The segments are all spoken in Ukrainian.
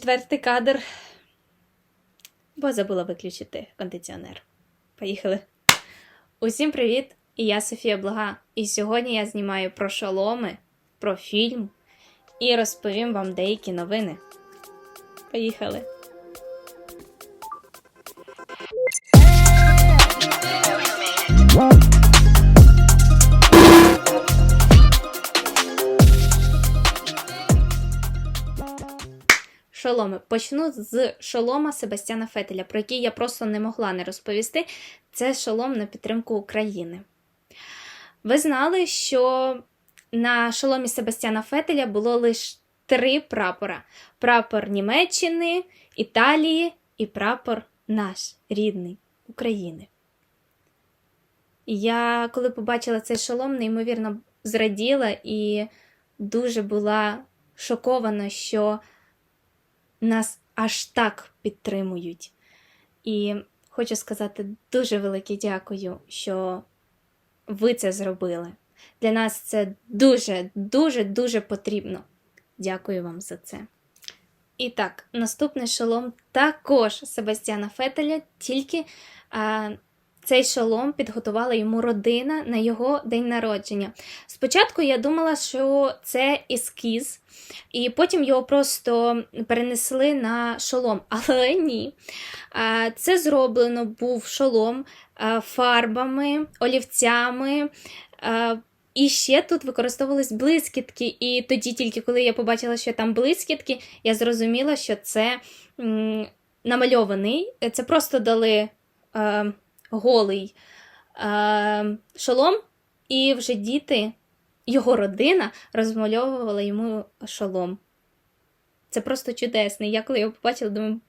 четвертий кадр, бо забула виключити кондиціонер. Поїхали. Усім привіт! І я Софія Блага. І сьогодні я знімаю про шоломи, про фільм і розповім вам деякі новини. Поїхали! Шоломи. Почну з шолома Себастьяна Фетеля, про який я просто не могла не розповісти. Це шолом на підтримку України. Ви знали, що на шоломі Себастьяна Фетеля було лише три прапора: прапор Німеччини, Італії і прапор наш рідний України. Я, коли побачила цей шолом, неймовірно зраділа і дуже була шокована, що нас аж так підтримують. І хочу сказати дуже велике дякую, що ви це зробили. Для нас це дуже, дуже, дуже потрібно. Дякую вам за це. І так, наступний шолом також Себастьяна Фетеля, тільки а, цей шолом підготувала йому родина на його день народження. Спочатку я думала, що це ескіз, і потім його просто перенесли на шолом. Але ні. Це зроблено був шолом фарбами, олівцями. І ще тут використовувались блискітки. І тоді, тільки коли я побачила, що там блискітки, я зрозуміла, що це намальований. Це просто дали голий е, шолом, і вже діти, його родина розмальовувала йому шолом. Це просто чудесний. Я коли його побачила, думаю,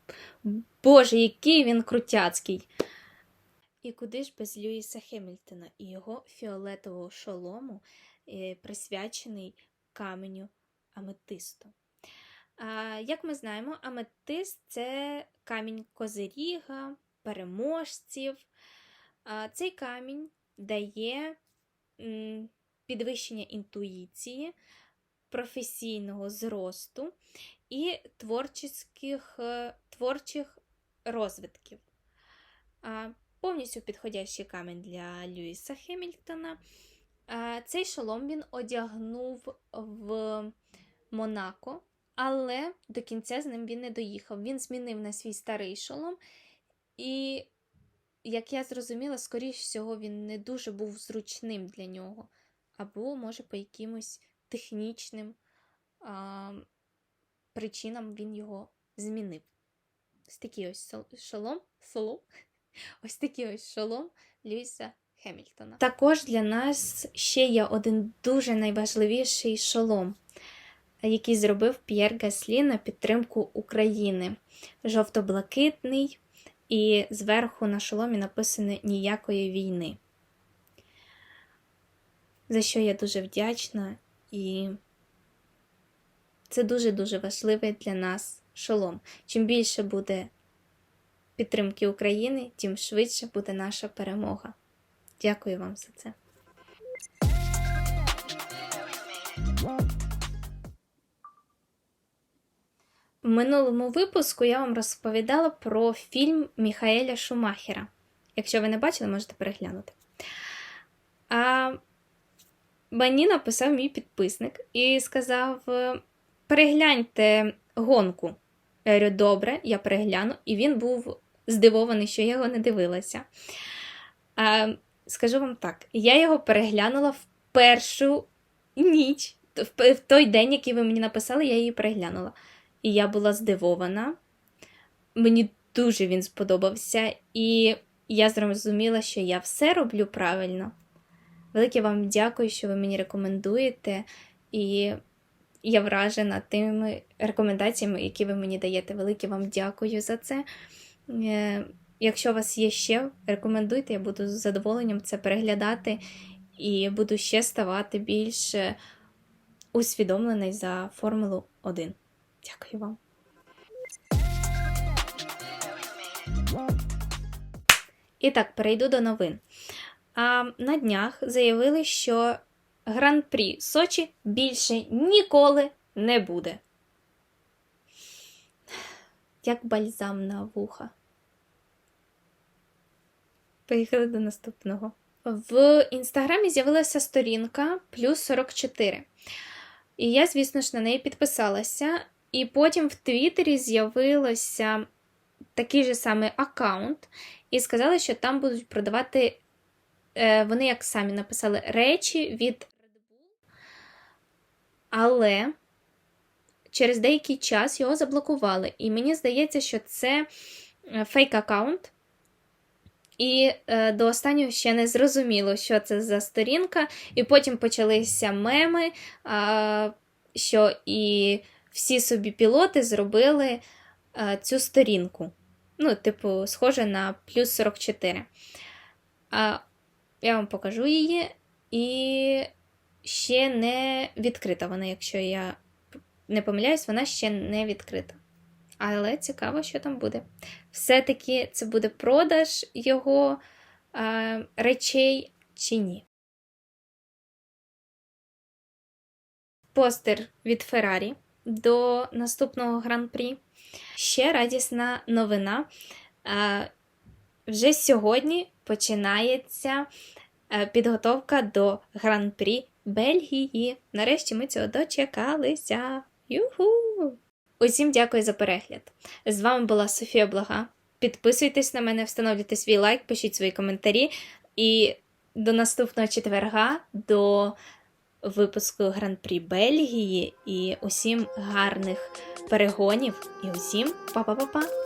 боже, який він крутяцький. І куди ж без Льюіса Хемільтона і його фіолетового шолому, е, присвячений каменю аметисту. Як ми знаємо, аметист це камінь козиріга, переможців. Цей камінь дає підвищення інтуїції, професійного зросту і творчих, творчих розвитків. Повністю підходящий камінь для Льюіса Хемільтона. Цей шолом він одягнув в Монако, але до кінця з ним він не доїхав. Він змінив на свій старий шолом, і, як я зрозуміла, скоріш всього, він не дуже був зручним для нього. Або, може, по якимось технічним а, причинам він його змінив. Ось такий ось шолом, шолом. Ось такий ось шолом Льюіса Хемільтона. Також для нас ще є один дуже найважливіший шолом, який зробив П'єр Гаслі на підтримку України. Жовто-блакитний, і зверху на шоломі написано ніякої війни. За що я дуже вдячна, і це дуже-дуже важливий для нас шолом. Чим більше буде підтримки України, тим швидше буде наша перемога. Дякую вам за це. В минулому випуску я вам розповідала про фільм Міхаеля Шумахера. Якщо ви не бачили, можете переглянути. А мені написав мій підписник і сказав: перегляньте гонку. Я говорю, добре, я перегляну, і він був здивований, що я його не дивилася. А, Скажу вам так: я його переглянула в першу ніч, в той день, який ви мені написали, я її переглянула. І я була здивована. Мені дуже він сподобався, і я зрозуміла, що я все роблю правильно. Велике вам дякую, що ви мені рекомендуєте, і я вражена тими рекомендаціями, які ви мені даєте. Велике вам дякую за це. Якщо у вас є ще, рекомендуйте, я буду з задоволенням це переглядати і буду ще ставати більш усвідомлений за Формулу 1. Дякую вам. І так, перейду до новин. А на днях заявили, що гран-прі Сочі більше ніколи не буде. як бальзам на вуха. Поїхали до наступного. В інстаграмі з'явилася сторінка плюс 44. І я, звісно ж, на неї підписалася. І потім в Твіттері з'явилося такий же самий аккаунт, і сказали, що там будуть продавати, е, вони, як самі написали, речі від Red Bull. Але через деякий час його заблокували. І мені здається, що це е, фейк аккаунт. І е, до останнього ще не зрозуміло, що це за сторінка. І потім почалися меми, е, що і всі собі пілоти зробили е, цю сторінку. Ну, типу, схоже на плюс 44. А, я вам покажу її. І ще не відкрита вона, якщо я не помиляюсь, вона ще не відкрита. Але цікаво, що там буде. Все-таки це буде продаж його е, речей чи ні. Постер від Феррарі до наступного гран-прі. Ще радісна новина. Е, вже сьогодні починається е, підготовка до гран-прі Бельгії. Нарешті ми цього дочекалися. Юху! Усім дякую за перегляд. З вами була Софія Блага. Підписуйтесь на мене, встановлюйте свій лайк, пишіть свої коментарі. І до наступного четверга, до випуску Гран-прі Бельгії. І усім гарних перегонів. І усім па-па-па-па!